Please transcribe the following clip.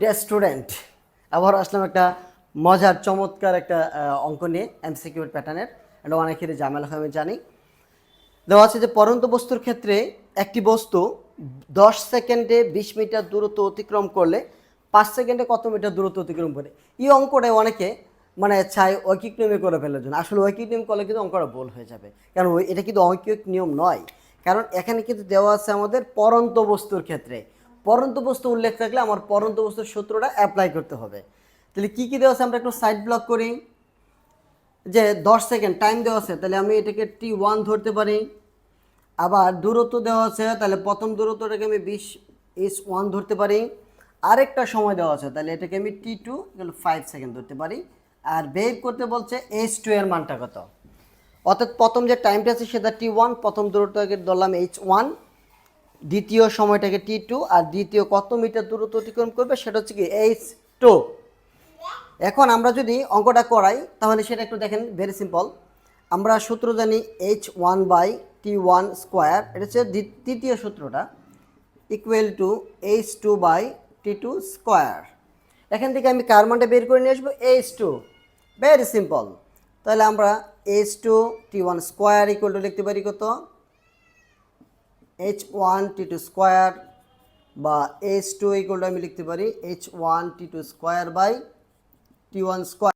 Dear student আবার আসলাম একটা মজার, চমৎকার একটা অঙ্ক নিয়ে এমসিকিউর প্যাটার্নের এটা অনেকেরই ঝামেলা হয়, আমি জানি। দেওয়া আছে যে পরন্ত বস্তুর ক্ষেত্রে একটি বস্তু দশ সেকেন্ডে বিশ মিটার দূরত্ব অতিক্রম করলে পাঁচ সেকেন্ডে কত মিটার দূরত্ব অতিক্রম করে? এই অঙ্কটা অনেকে মানে চাই ঐকিক নিয়মে করে ফেলার জন্য। আসলে ঐকিক নিয়ম করলে কিন্তু অঙ্কটা ভুল হয়ে যাবে। কারণ এটা কিন্তু ঐকিক নিয়ম নয়। কারণ এখানে কিন্তু দেওয়া আছে আমাদের পরন্ত বস্তুর ক্ষেত্রে। পরন্ত বস্তু উল্লেখ থাকলে আমার পরন্ত বস্তুর সূত্রটা অ্যাপ্লাই করতে হবে। তাহলে কী কী দেওয়া আছে? আমরা একটু সাইড ব্লক করি। যে দশ সেকেন্ড টাইম দেওয়া আছে, তাহলে আমি এটাকে টি ওয়ান ধরতে পারি। আবার দূরত্ব দেওয়া আছে, তাহলে প্রথম দূরত্বটাকে আমি বিশ এস ওয়ান ধরতে পারি। আরেকটা সময় দেওয়া আছে, তাহলে এটাকে আমি টি টু ফাইভ সেকেন্ড ধরতে পারি। আর বের করতে বলছে এইচ টু এর মানটা কত? অর্থাৎ প্রথম যে টাইমটা আছে সেটা টি ওয়ান প্রথম দূরত্বটাকে ধরলাম এইচ ওয়ান দ্বিতীয় সময়টাকে টি টু আর দ্বিতীয় কত মিটার দূরত্ব অতিক্রম করবে সেটা হচ্ছে কি এইচ টু এখন আমরা যদি অঙ্কটা করাই, তাহলে সেটা একটু দেখেন ভেরি সিম্পল আমরা সূত্র জানি H one by T one square এটা হচ্ছে তৃতীয় সূত্রটা equal to H two by T two square এখান থেকে আমি কার মানটা বের করে নিয়ে আসব? এইচ টু ভেরি সিম্পল তাহলে আমরা H two T one square equal to লিখতে পারি কত? H one T two square বা এইচ টু ইকুয়াল টু আমি লিখতে পারি H one T two square by T one square